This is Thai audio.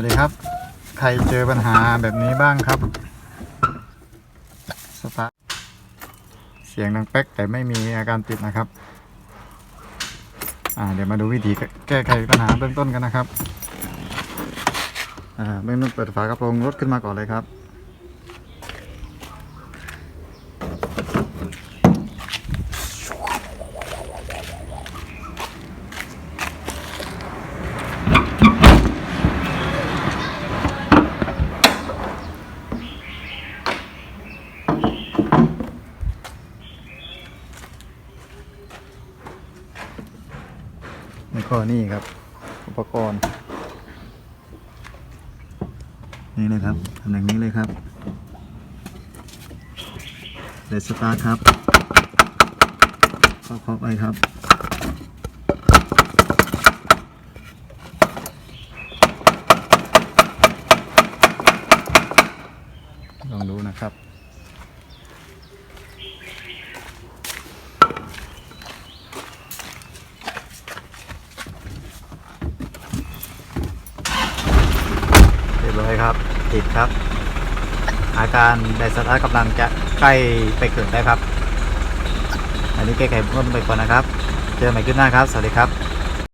วัสดีครับ ใครเจอปัญหาแบบนี้บ้างครับ สตาร์ทเสียงดังแป๊กแต่ไม่มีอาการติดนะครับ อ่า เดี๋ยวมาดูวิธีแก้ไขปัญหาเบื้องต้นกันนะครับ อ่า เบื้องต้นเปิดฝากระโปรงรถขึ้นมาก่อนเลยครับ แล้วก็นี่ครับ อุปกรณ์ นี่เลยครับตำแหน่งนี้เลยครับเลสตาร์ครับเข้าเคาะไปครับลองดูนะครับ เรียครับ ติดครับ อาการไดสตาร์กำลังจะใกล้ไปเกิดแล้วครับ อันนี้แก้ไขเพิ่มไปก่อนนะครับ เจอใหม่ขึ้นหน้าครับ สวัสดีครับ